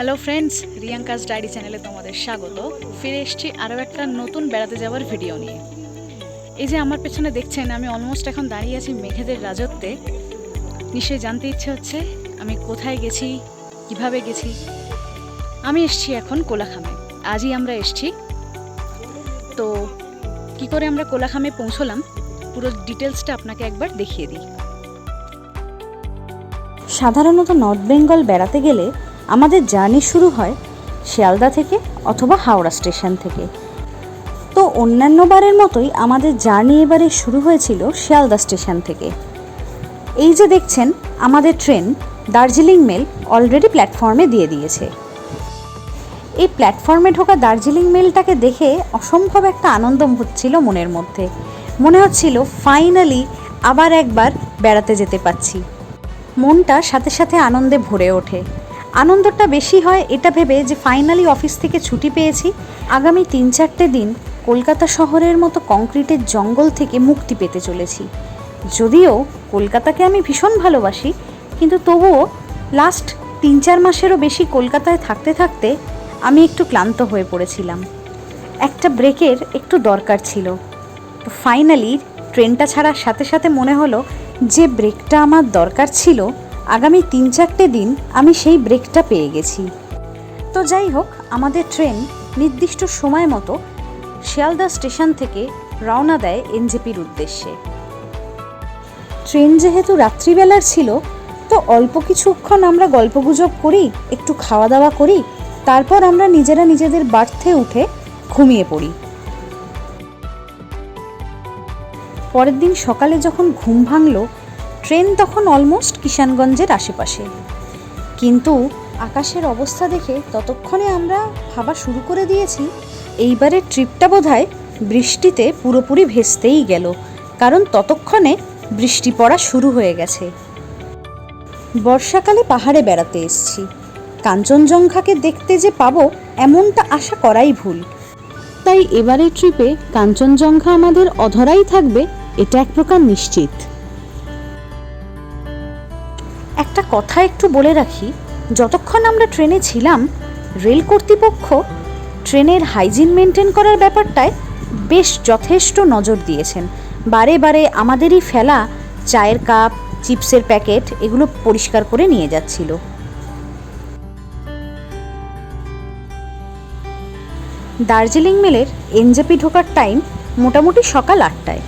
Hello friends রিয়াঙ্কাস diary চ্যানেলে তোমাদের স্বাগত। ফিরে এসছি আরও একটা নতুন বেড়াতে যাওয়ার ভিডিও নিয়ে। এই যে আমার পেছনে দেখছেন, আমি অলমোস্ট এখন দাঁড়িয়ে আছি মেঘেদের রাজত্বে। নিশ্চয়ই জানতে ইচ্ছে হচ্ছে, আমি কোথায় গেছি, কীভাবে গেছি? আমি এসছি এখন কোলাখামে। আজই আমরা এসছি। তো কি করে আমরা কোলাখামে পৌঁছলাম, পুরো ডিটেলসটা আপনাকে একবার দেখিয়ে দিই। সাধারণত নর্থ বেঙ্গল বেড়াতে গেলে আমাদের জার্নি শুরু হয় শিয়ালদা থেকে অথবা হাওড়া স্টেশন থেকে। তো অন্যান্য বারের মতোই আমাদের জার্নি এবারে শুরু হয়েছিল শিয়ালদা স্টেশন থেকে। এই যে দেখছেন, আমাদের ট্রেন দার্জিলিং মেল অলরেডি প্ল্যাটফর্মে দিয়ে দিয়েছে। এই প্ল্যাটফর্মে ঢোকা দার্জিলিং মেলটাকে দেখে অসম্ভব একটা আনন্দ হচ্ছিল মনের মধ্যে। মনে হচ্ছিল, ফাইনালি আবার একবার বেড়াতে যেতে পাচ্ছি মনটা সাথে সাথে আনন্দে ভরে ওঠে। আনন্দটা বেশি হয় এটা ভেবে যে ফাইনালি অফিস থেকে ছুটি পেয়েছি। আগামী তিন চারটে দিন কলকাতা শহরের মতো কংক্রিটের জঙ্গল থেকে মুক্তি পেতে চলেছি। যদিও কলকাতাকে আমি ভীষণ ভালোবাসি, কিন্তু তবুও লাস্ট তিন চার মাসেরও বেশি কলকাতায় থাকতে থাকতে আমি একটু ক্লান্ত হয়ে পড়েছিলাম। একটা ব্রেকের একটু দরকার ছিল। তো ফাইনালি ট্রেনটা ছাড়ার সাথে সাথে মনে হলো যে ব্রেকটা আমার দরকার ছিল আগামী তিন চারটে দিন আমি সেই ব্রেকটা পেয়ে গেছি। তো যাই হোক, আমাদের ট্রেন নির্দিষ্ট সময় মতো শিয়ালদা স্টেশন থেকে রওনা দেয় এনজেপির উদ্দেশ্যে। ট্রেন যেহেতু রাত্রিবেলার ছিল, তো অল্প কিছুক্ষণ আমরা গল্পগুজব করি, একটু খাওয়া দাওয়া করি, তারপর আমরা নিজেরা নিজেদের বার্থে উঠে ঘুমিয়ে পড়ি। পরের দিন সকালে যখন ঘুম ভাঙলো ট্রেন তখন অলমোস্ট কিষানগঞ্জের আশেপাশে। কিন্তু আকাশের অবস্থা দেখে ততক্ষণে আমরা ভাবা শুরু করে দিয়েছি, এইবারের ট্রিপটা বোধহয় বৃষ্টিতে পুরোপুরি ভেস্তেই গেল, কারণ ততক্ষণে বৃষ্টি পড়া শুরু হয়ে গেছে। বর্ষাকালে পাহাড়ে বেড়াতে এসছি। কাঞ্চনজঙ্ঘাকে দেখতে যে পাবো, এমনটা আশা করাই ভুল। তাই এবারের ট্রিপে কাঞ্চনজঙ্ঘা আমাদের অধরাই থাকবে, এটা এক প্রকার নিশ্চিত। একটা কথা একটু বলে রাখি, যতক্ষণ আমরা ট্রেনে ছিলাম, রেল কর্তৃপক্ষ ট্রেনের হাইজিন মেনটেন করার ব্যাপারটায় বেশ যথেষ্ট নজর দিয়েছেন। বারে বারে আমাদেরই ফেলা চায়ের কাপ, চিপসের প্যাকেট এগুলো পরিষ্কার করে নিয়ে যাচ্ছিল। দার্জিলিং মেলের এনজেপি ঢোকার টাইম মোটামুটি সকাল আটটায়,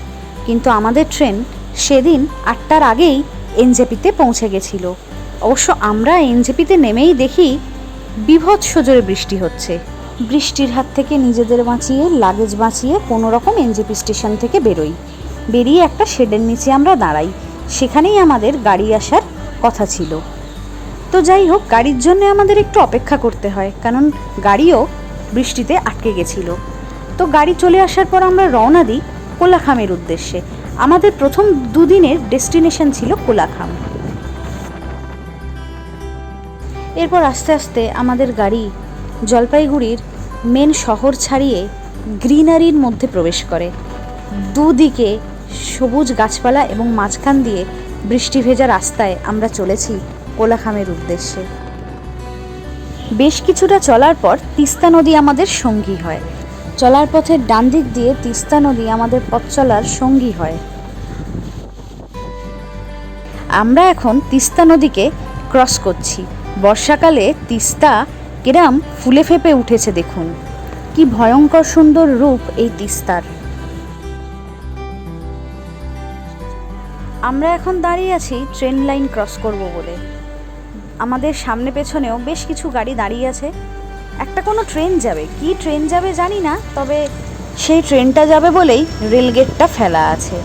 কিন্তু আমাদের ট্রেন সেদিন আটটার আগেই এনজেপিতে পৌঁছে গেছিল। অবশ্য আমরা এনজেপিতে নেমেই দেখি বিভৎস জোরে বৃষ্টি হচ্ছে। বৃষ্টির হাত থেকে নিজেদের বাঁচিয়ে, লাগেজ বাঁচিয়ে কোনো রকম এনজেপি স্টেশন থেকে বেরোই। বেরিয়ে একটা শেডের নিচে আমরা দাঁড়াই। সেখানেই আমাদের গাড়ি আসার কথা ছিল। তো যাই হোক, গাড়ির জন্য আমাদের একটু অপেক্ষা করতে হয়, কারণ গাড়িও বৃষ্টিতে আটকে গেছিল। তো গাড়ি চলে আসার পর আমরা রওনা দিই কোলাখামের উদ্দেশ্যে। আমাদের প্রথম দুদিনের ডেস্টিনেশন ছিল কোলাখাম। এরপর আস্তে আস্তে আমাদের গাড়ি জলপাইগুড়ির মেন শহর ছাড়িয়ে গ্রিনারির মধ্যে প্রবেশ করে। দুদিকে সবুজ গাছপালা এবং মাঝখান দিয়ে বৃষ্টি ভেজা রাস্তায় আমরা চলেছি কোলাখামের উদ্দেশ্যে। বেশ কিছুটা চলার পর তিস্তা নদী আমাদের সঙ্গী হয়। চলার পথের ডান দিক দিয়ে তিস্তা নদী আমাদের পথ চলার সঙ্গী হয়। আমরা এখন তিস্তা নদীকে ক্রস করছি। বর্ষাকালে তিস্তা কিরাম ফুলে ফেপে উঠেছে দেখুন। কি ভয়ঙ্কর সুন্দর রূপ এই তিস্তার। আমরা এখন দাঁড়িয়ে আছি ট্রেন লাইন ক্রস করব বলে। আমাদের সামনে পেছনেও বেশ কিছু গাড়ি দাঁড়িয়ে আছে। একটা কোনো ট্রেন যাবে। কি ট্রেন যাবে জানি না, তবে সেই ট্রেনটা যাবে বলেই রেলগেটটা ফেলা আছে।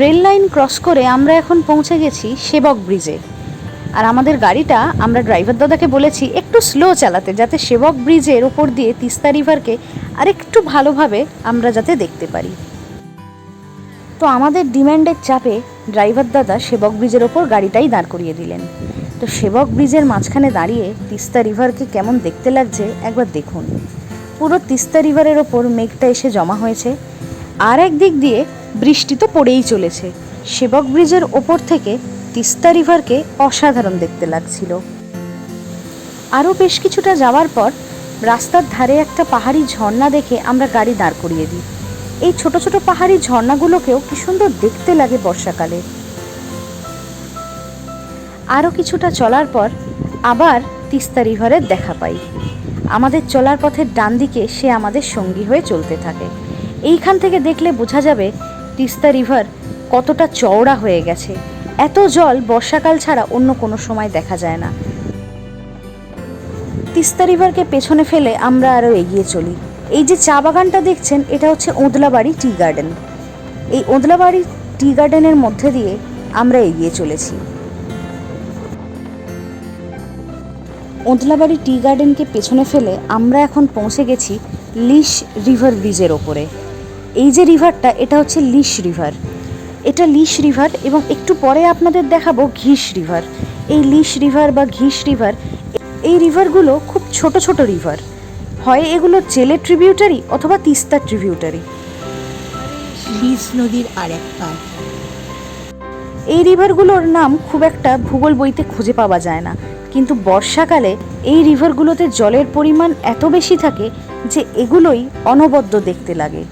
রেল লাইন ক্রস করে আমরা এখন পৌঁছে গেছি সেবক ব্রিজে। আর আমাদের গাড়িটা আমরা ড্রাইভার দাদাকে বলেছি, একটু স্লো চালাতে, যাতে সেবক ব্রিজের ওপর দিয়ে তিস্তা রিভারকে আরেকটু ভালোভাবে আমরা যাতে দেখতে পারি। তো আমাদের ডিম্যান্ডের চাপে ড্রাইভার দাদা সেবক ব্রিজের ওপর গাড়িটাই দাঁড় করিয়ে দিলেন। তো সেবক ব্রিজের মাঝখানে দাঁড়িয়ে তিস্তা রিভারকে কেমন দেখতে লাগছে একবার দেখুন। পুরো তিস্তা রিভারের ওপর মেঘটা এসে জমা হয়েছে। আর এক দিক দিয়ে বৃষ্টি তো পড়েই চলেছে। সেবক ব্রিজের ওপর থেকে তিস্তা রিভারকে অসাধারণ দেখতে লাগছিল। আরও বেশ কিছুটা যাওয়ার পর রাস্তার ধারে একটা পাহাড়ি ঝর্ণা দেখে আমরা গাড়ি দাঁড় করিয়ে দিই। এই ছোট ছোট পাহাড়ি ঝর্ণাগুলোকেও কি সুন্দর দেখতে লাগে বর্ষাকালে। আরও কিছুটা চলার পর আবার তিস্তা রিভারের দেখা পাই। আমাদের চলার পথের ডান দিকে সে আমাদের সঙ্গী হয়ে চলতে থাকে। এইখান থেকে দেখলে বোঝা যাবে তিস্তা রিভার কতটা চওড়া হয়ে গেছে। এত জল বর্ষাকাল ছাড়া অন্য কোনো সময় দেখা যায় না। তিস্তা রিভারকে পেছনে ফেলে আমরা আরও এগিয়ে চলি। এই যে চা বাগানটা দেখছেন, এটা হচ্ছে ওদলাবাড়ি টি গার্ডেন। এই ওদলাবাড়ি টি গার্ডেনের মধ্যে দিয়ে আমরা এগিয়ে চলেছি। ওদলাবাড়ি টি গার্ডেনকে পেছনে ফেলে আমরা এখন পৌঁছে গেছি লিশ রিভার ব্রিজের ওপরে। এই যে রিভারটা, এটা হচ্ছে লিশ রিভার। এটা লিশ রিভার এবং একটু পরে আপনাদের দেখাবো ঘিস রিভার। এই লিশ রিভার বা ঘিস রিভার, এই রিভারগুলো খুব ছোট ছোট রিভার। হয় এগুলো জেলে ট্রিবিউটারি অথবা তিস্তা ট্রিবিউটারি লিস নদীর আর এক পার এই রিভারগুলোর নাম খুব একটা ভূগোল বইতে খুঁজে পাওয়া যায় না। কিন্তু বর্ষাকালে এই রিভারগুলোতে জলের পরিমাণ এত বেশি থাকে যে এগুলোই অনবদ্য দেখতে লাগে।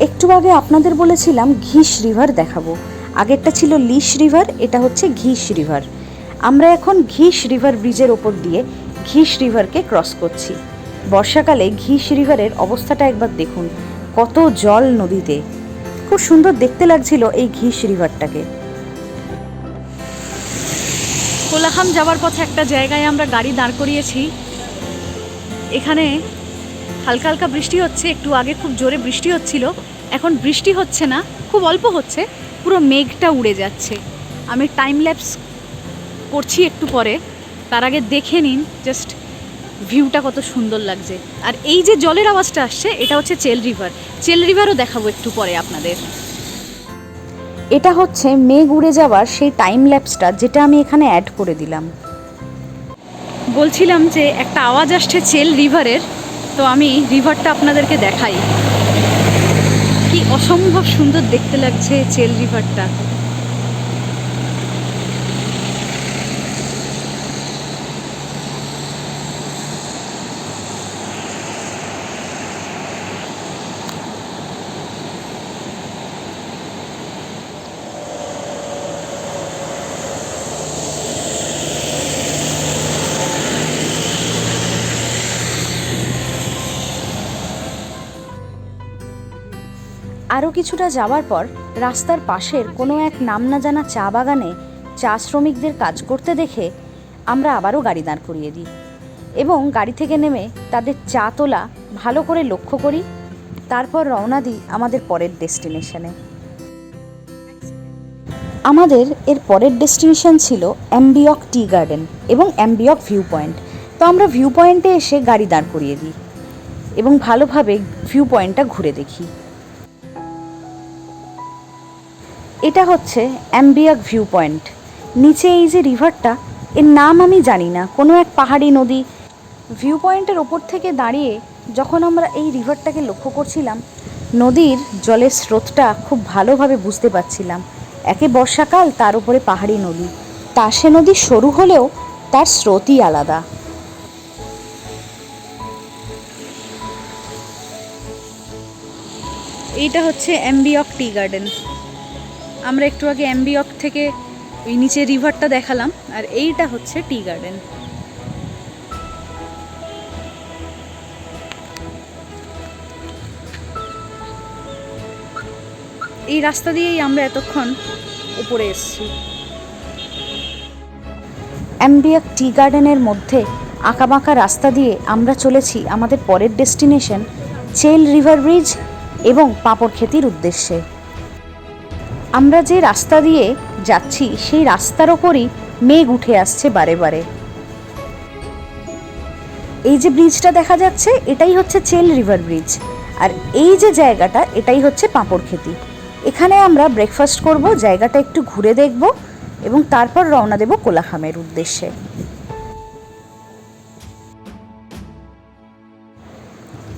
একটু আগে আপনাদের বলেছিলাম ঘিস রিভার দেখাবো। আগেরটা ছিল লিস রিভার এটা হচ্ছে ঘিস রিভার আমরা এখন ঘিস রিভার ব্রিজের ওপর দিয়ে ঘিস রিভারকে ক্রস করছি। বর্ষাকালে ঘিস রিভারের অবস্থাটা একবার দেখুন, কত জল নদীতে। খুব সুন্দর দেখতে লাগছিল এই ঘিস রিভারটাকে। কোলাখাম যাওয়ার পথে একটা জায়গায় আমরা গাড়ি দাঁড় করিয়েছি। এখানে হালকা হালকা বৃষ্টি হচ্ছে, একটু আগে খুব জোরে বৃষ্টি হচ্ছিল। এখন বৃষ্টি হচ্ছে না, খুব অল্প হচ্ছে, পুরো মেঘটা উড়ে যাচ্ছে। আমি টাইম ল্যাপস করছি একটু পরে। তার আগে দেখে নিন জাস্ট ভিউটা কত সুন্দর লাগছে। আর এই যে জলের আওয়াজটা আসছে এটা হচ্ছে চেল রিভার চেল রিভারও দেখাবো একটু পরে আপনাদের। এটা হচ্ছে মেঘ উড়ে যাওয়ার সেই টাইম ল্যাপসটা যেটা আমি এখানে অ্যাড করে দিলাম। বলছিলাম যে একটা আওয়াজ আসছে চেল রিভারের তো আমি রিভারটা আপনাদেরকে দেখাই। কি অসম্ভব সুন্দর দেখতে লাগছে চেল রিভারটা আরও কিছুটা যাওয়ার পর রাস্তার পাশের কোনো এক নাম না জানা চা বাগানে চা শ্রমিকদের কাজ করতে দেখে আমরা আবারও গাড়ি দাঁড় করিয়ে দিই এবং গাড়ি থেকে নেমে তাদের চা তোলা ভালো করে লক্ষ্য করি, তারপর রওনা দিই আমাদের পরের ডেস্টিনেশনে। আমাদের এর পরের ডেস্টিনেশন ছিল অ্যাম্বিয়ক টি গার্ডেন এবং অ্যাম্বিয়ক ভিউ পয়েন্ট তো আমরা ভিউ পয়েন্টে এসে গাড়ি দাঁড় করিয়ে দিই এবং ভালোভাবে ভিউ পয়েন্টটা ঘুরে দেখি। এটা হচ্ছে অ্যাম্বিয়াক ভিউ পয়েন্ট নিচে এই যে রিভারটা, এর নাম আমি জানি না, কোনো এক পাহাড়ি নদী। ভিউ পয়েন্টের ওপর থেকে দাঁড়িয়ে যখন আমরা এই রিভারটাকে লক্ষ্য করছিলাম, নদীর জলের স্রোতটা খুব ভালোভাবে বুঝতে পারছিলাম। একে বর্ষাকাল, তার উপরে পাহাড়ি নদী। তাসে নদী সরু হলেও তার স্রোতই আলাদা। এইটা হচ্ছে অ্যাম্বিয়ক টি গার্ডেন। আমরা একটু আগে অ্যাম্বিয়ক থেকে ওই নিচে রিভারটা দেখালাম, আর এইটা হচ্ছে টি গার্ডেন। এই রাস্তা দিয়েই আমরা এতক্ষণ উপরে এসেছি। অ্যাম্বিয়াক টি গার্ডেনের মধ্যে আঁকাবাঁকা রাস্তা দিয়ে আমরা চলেছি আমাদের পরের ডেস্টিনেশন চেল রিভার ব্রিজ এবং পাঁপড় খেতির উদ্দেশ্যে। আমরা যে রাস্তা দিয়ে যাচ্ছি, সেই রাস্তার ওপরই মেঘ উঠে আসছে বারে বারে। এই যে ব্রিজটা দেখা যাচ্ছে, এটাই হচ্ছে চেল রিভার ব্রিজ আর এই যে জায়গাটা, এটাই হচ্ছে পাঁপড় খেতি। এখানে আমরা ব্রেকফাস্ট করব, জায়গাটা একটু ঘুরে দেখব এবং তারপর রওনা দেব কোলাখামের উদ্দেশ্যে।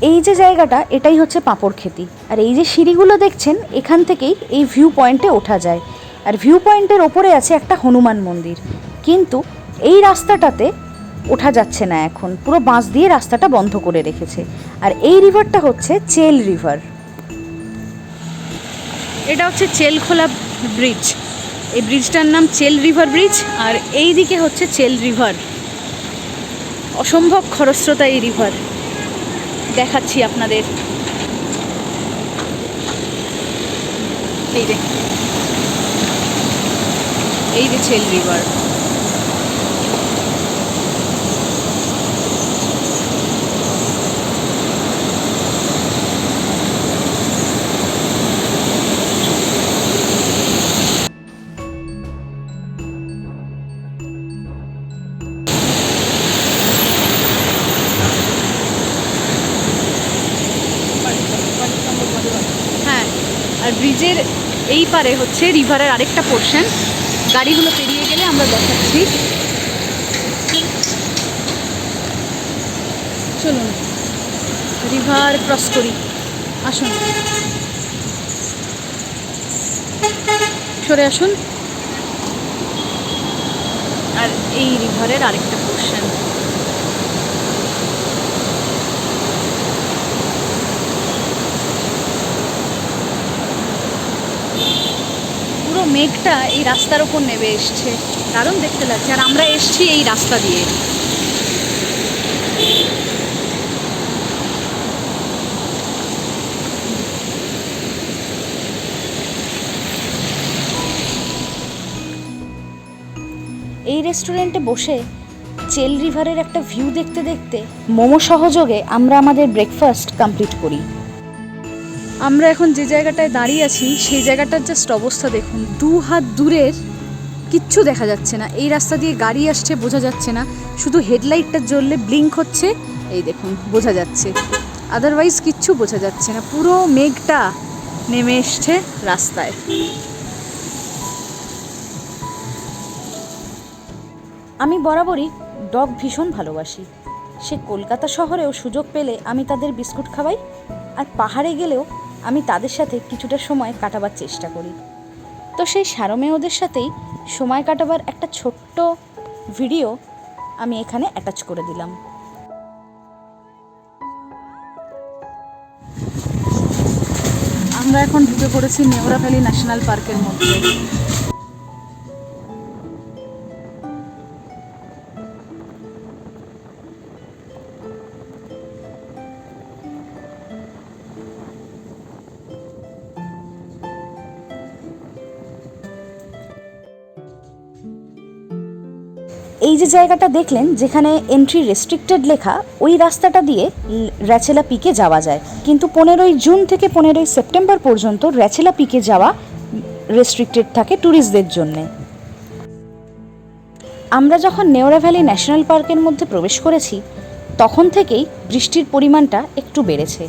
এই যে জায়গাটা, এটাই হচ্ছে পাঁপড় খেতি। আর এই যে সিঁড়িগুলো দেখছেন, এখান থেকেই এই ভিউ পয়েন্টে ওঠা যায়। আর ভিউ পয়েন্টের ওপরে আছে একটা হনুমান মন্দির। কিন্তু এই রাস্তাটাতে ওঠা যাচ্ছে না এখন। পুরো বাঁশ দিয়ে রাস্তাটা বন্ধ করে রেখেছে। আর এই রিভারটা হচ্ছে চেল রিভার এটা হচ্ছে চেলখোলা ব্রিজ এই ব্রিজটার নাম চেল রিভার ব্রিজ আর এই দিকে হচ্ছে চেল রিভার অসম্ভব খরস্রোতা এই রিভার দেখাচ্ছি আপনাদের। এই যে। এই যে ছেল রিভার ব্রিজের এই পারে হচ্ছে রিভারের আরেকটা পোর্শন গাড়িগুলো পেরিয়ে গেলে আমরা দেখাচ্ছি। চলুন, রিভার ক্রস করি। আসুন। সরে আসুন। আর এই রিভারের আরেকটা পোর্শন পুরো মেঘটা এই রাস্তার ওপর নেমে এসছে। দারুণ দেখতে লাগছে। আর আমরা এসছি এই রাস্তা দিয়ে। এই রেস্টুরেন্টে বসে চেল রিভারের একটা ভিউ দেখতে দেখতে মোমো সহযোগে আমরা আমাদের ব্রেকফাস্ট কমপ্লিট করি। আমরা এখন যে জায়গাটায় দাঁড়িয়ে আছি, সেই জায়গাটার জাস্ট অবস্থা দেখুন। দু হাত দূরের কিচ্ছু দেখা যাচ্ছে না। এই রাস্তা দিয়ে গাড়ি আসছে, বোঝা যাচ্ছে না। শুধু হেডলাইটটা জ্বললে ব্লিঙ্ক হচ্ছে, এই দেখুন, বোঝা যাচ্ছে। আদারওয়াইজ কিচ্ছু বোঝা যাচ্ছে না। পুরো মেঘটা নেমে এসছে রাস্তায়। আমি বরাবরই ডগ ভীষণ ভালোবাসি। সে কলকাতা শহরেও সুযোগ পেলে আমি তাদের বিস্কুট খাওয়াই, আর পাহাড়ে গেলেও আমি তাদের সাথে কিছুটা সময় কাটাবার চেষ্টা করি। তো সেই সারমেয়দের সাথেই সময় কাটাবার একটা ছোট্ট ভিডিও আমি এখানে অ্যাটাচ করে দিলাম। আমরা এখন ঢুকে পড়েছি নেওরা ভ্যালি ন্যাশনাল পার্কের মধ্যে। যে জায়গাটা দেখলেন, যেখানে এন্ট্রি রেস্ট্রিক্টেড লেখা, ওই রাস্তাটা দিয়ে র্যাচেলা পিকে যাওয়া যায়। কিন্তু পনেরোই জুন থেকে পনেরোই সেপ্টেম্বর পর্যন্ত র্যাচেলা পিকে যাওয়া রেস্ট্রিক্টেড থাকে ট্যুরিস্টদের জন্যে। আমরা যখন নেওরা ভ্যালি ন্যাশনাল পার্কের মধ্যে প্রবেশ করেছি, তখন থেকেই বৃষ্টির পরিমাণটা একটু বেড়েছে।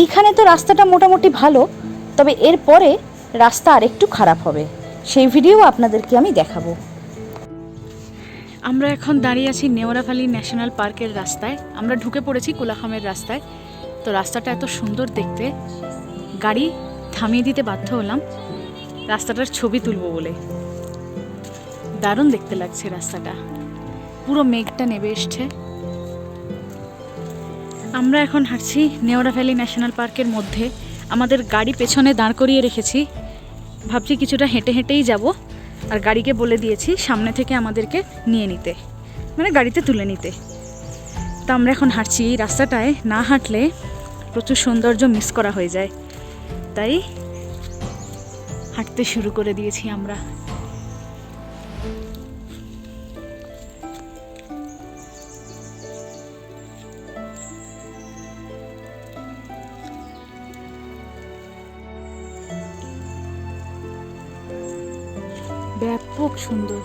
এইখানে তো রাস্তাটা মোটামুটি ভালো, তবে এরপরে রাস্তা আরেকটু খারাপ হবে। সেই ভিডিও আপনাদেরকে আমি দেখাবো। আমরা এখন দাঁড়িয়ে আছি নেওরা ভ্যালি ন্যাশনাল পার্কের রাস্তায়। আমরা ঢুকে পড়েছি কোলাখামের রাস্তায়। তো রাস্তাটা এত সুন্দর দেখতে। গাড়ি থামিয়ে দিতে বাধ্য হলাম। রাস্তাটার ছবি তুলবো বলে। দারুণ দেখতে লাগছে রাস্তাটা। পুরো মেঘটা নেবে এসছে। আমরা এখন হাঁটছি নেওরা ভ্যালি ন্যাশনাল পার্কের মধ্যে। আমাদের গাড়ি পেছনে দাঁড় করিয়ে রেখেছি। ভাবছি কিছুটা হেঁটে হেঁটেই যাব। আর গাড়িকে বলে দিয়েছি সামনে থেকে আমাদেরকে নিয়ে নিতে। মানে গাড়িতে তুলে নিতে। তো আমরা এখন হাঁটছি। রাস্তাটায় না হাঁটলে প্রচুর সৌন্দর্য মিস করা হয়ে যায়। তাই হাঁটতে শুরু করে দিয়েছি আমরা। সুন্দর।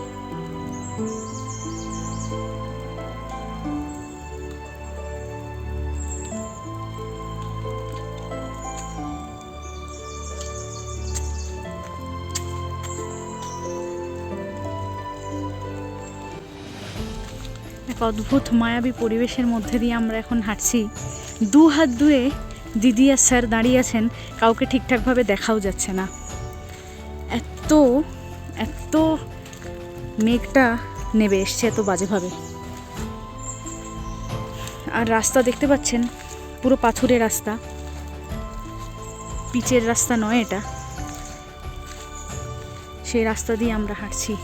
এক অদ্ভুত মায়াবী পরিবেশের মধ্যে দিয়ে আমরা এখন হাঁটছি। দু হাত ধুয়ে দিদি আর স্যার দাঁড়িয়ে আছেন, কাউকে ঠিকঠাকভাবে দেখাও যাচ্ছে না। এত এত মেঘটা নেবে, এসছে এত বাজেভাবে। আর রাস্তা দেখতে পাচ্ছেন, পুরো পাথুরে রাস্তা। পিচের রাস্তা নয় এটা। সেই রাস্তা দিয়ে আমরা হাঁটছি।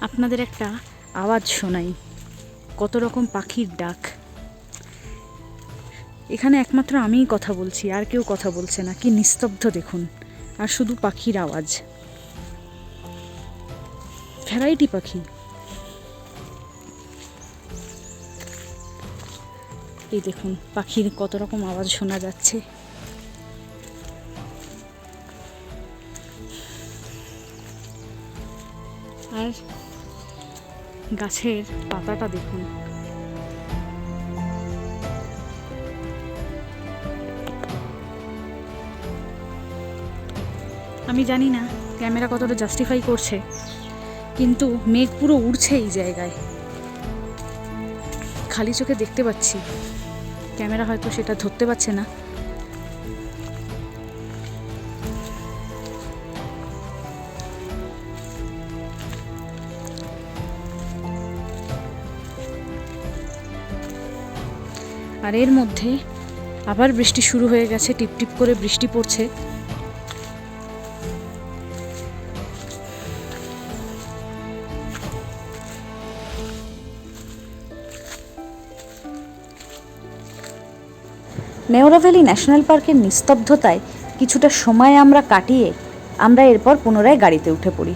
আপনাদের একটা আওয়াজ শোনাই। কত রকম পাখির ডাক। এখানে একমাত্র আমিই কথা বলছি, আর কেউ কথা বলছে না। কি নিস্তব্ধ দেখুন। আর শুধু পাখির আওয়াজ। ভ্যারাইটি পাখি। এই দেখুন, পাখির কত রকম আওয়াজ শোনা যাচ্ছে। আর গাছের পাতাটা দেখুন। আমি জানি না ক্যামেরা কতটা জাস্টিফাই করছে, কিন্তু মেঘ পুরো উড়ছে এই জায়গায়। খালি চোখে দেখতে পাচ্ছি, ক্যামেরা হয়তো সেটা ধরতে পারছে না। আর এর মধ্যে আবার বৃষ্টি শুরু হয়ে গেছে, টিপটিপ করে বৃষ্টি পড়ছে। নেওরা ভ্যালি ন্যাশনাল পার্কের নিস্তব্ধতায় কিছুটা সময় আমরা কাটিয়ে আমরা এরপর পুনরায় গাড়িতে উঠে পড়ি।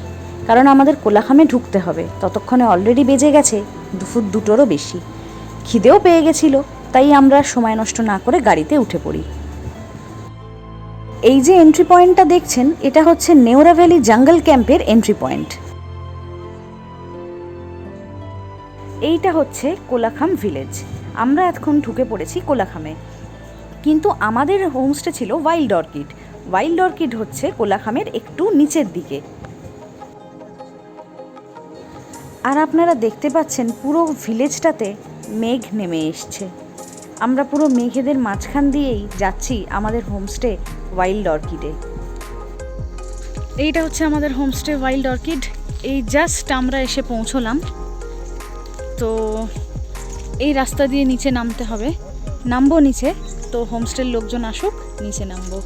কারণ আমাদের কোলাখামে ঢুকতে হবে। ততক্ষণে অলরেডি বেজে গেছে দুপুর দুটোরও বেশি। খিদেও পেয়ে গেছিল, তাই আমরা সময় নষ্ট না করে গাড়িতে উঠে পড়ি। এই যে এন্ট্রি পয়েন্টটা দেখছেন, এটা হচ্ছে নেওরা ভ্যালি জাঙ্গল ক্যাম্পের এন্ট্রি পয়েন্ট এইটা হচ্ছে কোলাখাম ভিলেজ আমরা এখন ঢুকে পড়েছি কোলাখামে। কিন্তু আমাদের হোমস্টে ছিল ওয়াইল্ড অর্কিড। ওয়াইল্ড অর্কিড হচ্ছে কোলাখামের একটু নিচের দিকে। আর আপনারা দেখতে পাচ্ছেন পুরো ভিলেজটাতে মেঘ নেমে এসছে। আমরা পুরো মেঘেদের মাঝখান দিয়েই যাচ্ছি আমাদের হোমস্টে ওয়াইল্ড অর্কিডে। এইটা হচ্ছে আমাদের হোমস্টে ওয়াইল্ড অর্কিড। এই জাস্ট আমরা এসে পৌঁছলাম। তো এই রাস্তা দিয়ে নিচে নামতে হবে। নামবো নিচে। তো হোমস্টের লোকজন আসুক, নিচে নামবো।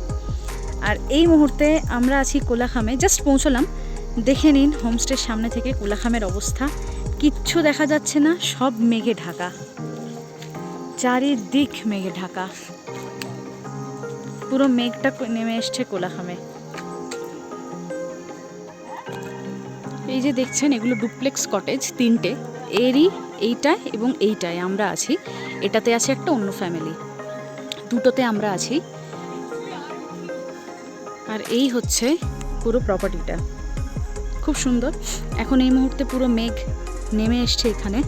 আর এই মুহূর্তে আমরা আছি কোলাখামে, জাস্ট পৌঁছলাম। দেখে নিন হোমস্টের সামনে থেকে কোলাখামের অবস্থা। কিচ্ছু দেখা যাচ্ছে না, সব মেঘে ঢাকা। চারিদিক মেঘে ঢাকা। পুরো মেঘটা নেমে এসছে কোলাখামে। এই যে দেখছেন, এগুলো ডুপ্লেক্স কটেজ, তিনটে। এরই এইটায় এবং এইটায় আমরা আছি। এটাতে আছে একটা অন্য ফ্যামিলি। দুটোতে আমরা আছি। আর এই হচ্ছে পুরো প্রপার্টিটা খুব সুন্দর। এখন এই মুহূর্তে পুরো মেঘ নেমে এসছে এখানে।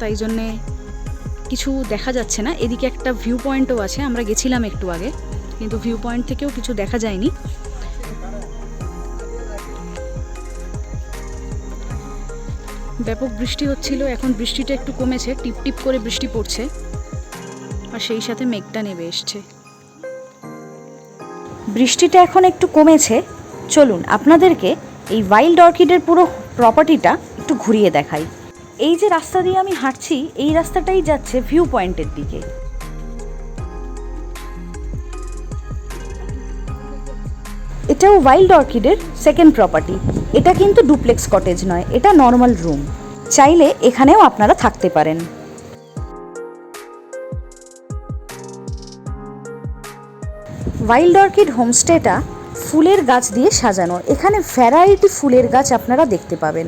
তাই জন্যে কিছু দেখা যাচ্ছে না। এদিকে একটা ভিউ পয়েন্টও আছে। আমরা গেছিলাম একটু আগে, কিন্তু ভিউ পয়েন্ট থেকেও কিছু দেখা যায়নি। ব্যাপক বৃষ্টি হচ্ছিল। এখন বৃষ্টিটা একটু কমেছে। টিপ টিপ করে বৃষ্টি পড়ছে। সেই সাথে মেঘটা নেমে এসছে। বৃষ্টিটা এখন একটু কমেছে। চলুন, আপনাদেরকে এই ওয়াইল্ড অর্কিডের পুরো প্রপার্টিটা একটু ঘুরিয়ে দেখাই। এই যে রাস্তা দিয়ে আমি হাঁটছি, এই রাস্তাটাই যাচ্ছে ভিউ পয়েন্টের দিকে। এটাও ওয়াইল্ড অর্কিডের সেকেন্ড প্রপার্টি এটা কিন্তু ডুপ্লেক্স কটেজ নয়, এটা নর্মাল রুম চাইলে এখানেও আপনারা থাকতে পারেন। ওয়াইল্ড অর্কিড হোমস্টেটা ফুলের গাছ দিয়ে সাজানো। এখানে ভ্যারাইটি ফুলের গাছ আপনারা দেখতে পাবেন।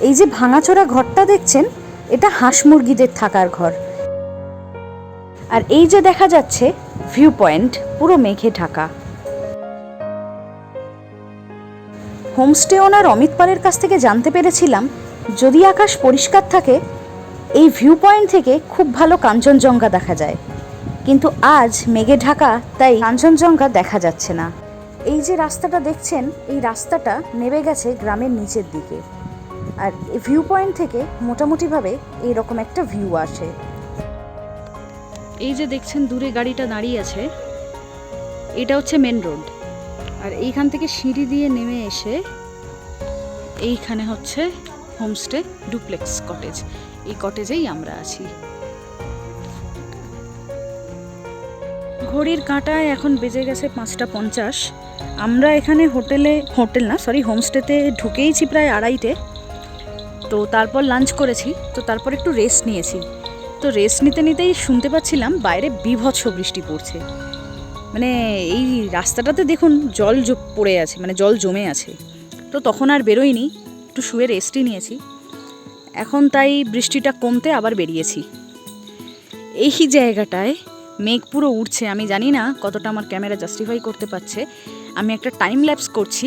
এই যে ভাঙাচোরা ঘরটা দেখছেন, এটা হাঁস মুরগিদের থাকার ঘর। আর এই যে দেখা যাচ্ছে ভিউ পয়েন্ট পুরো মেঘে ঢাকা। হোমস্টে ওনার অমিত পালের কাছ থেকে জানতে পেরেছিলাম, যদি আকাশ পরিষ্কার থাকে, এই ভিউ পয়েন্ট থেকে খুব ভালো কাঞ্চনজঙ্ঘা দেখা যায়। কিন্তু আজ মেঘে ঢাকা, তাই কাঞ্চনজঙ্ঘা দেখা যাচ্ছে না। এই যে রাস্তাটা দেখছেন, এই রাস্তাটা নেমে গেছে গ্রামের নিচের দিকে। আর এই ভিউ পয়েন্ট থেকে মোটামুটিভাবে এইরকম একটা ভিউ আসে। এই যে দেখছেন দূরে গাড়িটা দাঁড়িয়ে আছে, এটা হচ্ছে মেন রোড আর এইখান থেকে সিঁড়ি দিয়ে নেমে এসে এইখানে হচ্ছে হোমস্টে ডুপ্লেক্স কটেজ এই কটেজেই আমরা আছি। ঘড়ির কাঁটায় এখন বেজে গেছে পাঁচটা পঞ্চাশ। আমরা এখানে হোটেলে, হোটেল না সরি হোমস্টেতে ঢুকেইছি প্রায় আড়াইটে। তো তারপর লাঞ্চ করেছি, তো তারপর একটু রেস্ট নিয়েছি। তো রেস্ট নিতে নিতেই শুনতে পাচ্ছিলাম বাইরে বিভৎস বৃষ্টি পড়ছে। মানে এই রাস্তাটাতে দেখুন জল পড়ে আছে মানে জল জমে আছে। তো তখন আর বেরোইনি, একটু শুয়ে রেস্টই নিয়েছি। এখন তাই বৃষ্টিটা কমতে আবার বেরিয়েছি। এই জায়গাটায় মেঘ পুরো উঠছে আমি জানি না কতটা আমার ক্যামেরা জাস্টিফাই করতে পারছে। আমি একটা টাইম ল্যাপস করছি,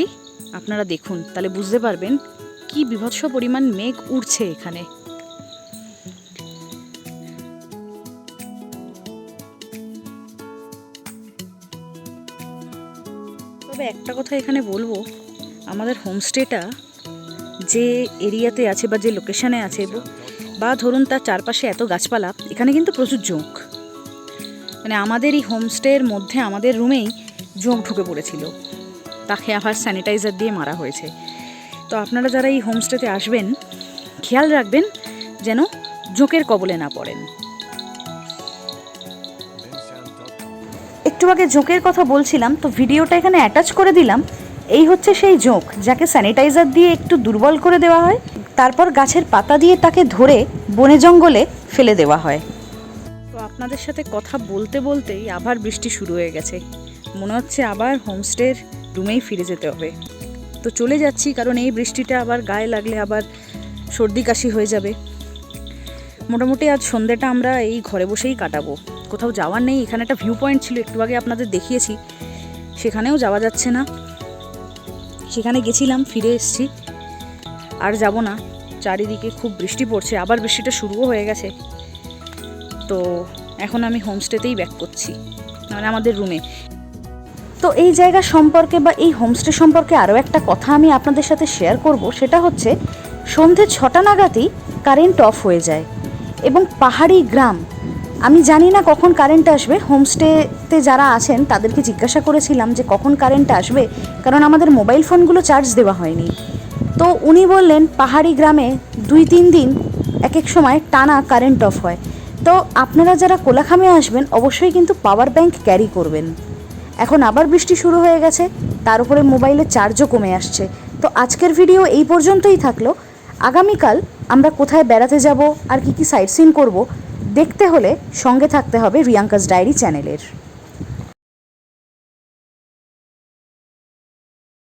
আপনারা দেখুন, তাহলে বুঝতে পারবেন কি বিভৎস পরিমাণ মেঘ উঠছে এখানে। তবে একটা কথা এখানে বলব, আমাদের হোমস্টেটা যে এরিয়াতে আছে বা যে লোকেশনে আছে, বা ধরুন তার চারপাশে এত গাছপালা, এখানে কিন্তু প্রচুর জোঁক। মানে আমাদের এই হোমস্টের মধ্যে আমাদের রুমেই জোঁক ঢুকে পড়েছিল। তাকে আবার স্যানিটাইজার দিয়ে মারা হয়েছে। তো আপনারা যারা এই হোমস্টেতে আসবেন, খেয়াল রাখবেন যেন জোঁকের কবলে না পড়েন। একটু আগে জোঁকের কথা বলছিলাম, তো ভিডিওটা এখানে অ্যাটাচ করে দিলাম। এই হচ্ছে সেই জোঁক যাকে স্যানিটাইজার দিয়ে একটু দুর্বল করে দেওয়া হয়, তারপর গাছের পাতা দিয়ে তাকে ধরে বনে জঙ্গলে ফেলে দেওয়া হয়। তো আপনাদের সাথে কথা বলতে বলতেই আবার বৃষ্টি শুরু হয়ে গেছে। মনে হচ্ছে আবার হোমস্টের রুমেই ফিরে যেতে হবে। তো চলে যাচ্ছি, কারণ এই বৃষ্টিটা আবার গায়ে লাগলে আবার সর্দি কাশি হয়ে যাবে। মোটামুটি আজ সন্ধ্যেটা আমরা এই ঘরে বসেই কাটাবো। কোথাও যাওয়ার নেই, এখানে একটা ভিউ পয়েন্ট ছিল, একটু আগে আপনাদের দেখিয়েছি। সেখানেও যাওয়া যাচ্ছে না। সেখানে গেছিলাম, ফিরে এসেছি। আর যাব না, চারিদিকে খুব বৃষ্টি পড়ছে, আবার বৃষ্টিটা শুরুও হয়ে গেছে। তো এখন আমি হোমস্টেতেই ব্যাক করছি মানে আমাদের রুমে তো এই জায়গা সম্পর্কে বা এই হোমস্টে সম্পর্কে আরও একটা কথা আমি আপনাদের সাথে শেয়ার করব, সেটা হচ্ছে সন্ধে ছটা নাগাদই কারেন্ট অফ হয়ে যায় এবং পাহাড়ি গ্রাম। আমি জানি না কখন কারেন্ট আসবে হোমস্টেতে যারা আছেন তাদেরকে জিজ্ঞাসা করেছিলাম যে কখন কারেন্ট আসবে, কারণ আমাদের মোবাইল ফোনগুলো চার্জ দেওয়া হয়নি। তো উনি বললেন, পাহাড়ি গ্রামে দুই তিন দিন এক এক সময় টানা কারেন্ট অফ হয়। তো আপনারা যারা কোলাখামে আসবেন, অবশ্যই কিন্তু পাওয়ার ব্যাংক ক্যারি করবেন। এখন আবার বৃষ্টি শুরু হয়ে গেছে, তার উপরে মোবাইলের চার্জও কমে আসছে। তো আজকের ভিডিও এই পর্যন্তই থাকল। আগামীকাল আমরা কোথায় বেড়াতে যাব আর কি কি সাইট সিন করব, দেখতে হলে সঙ্গে থাকতে হবে রিয়াঙ্কাস ডায়েরি চ্যানেলের।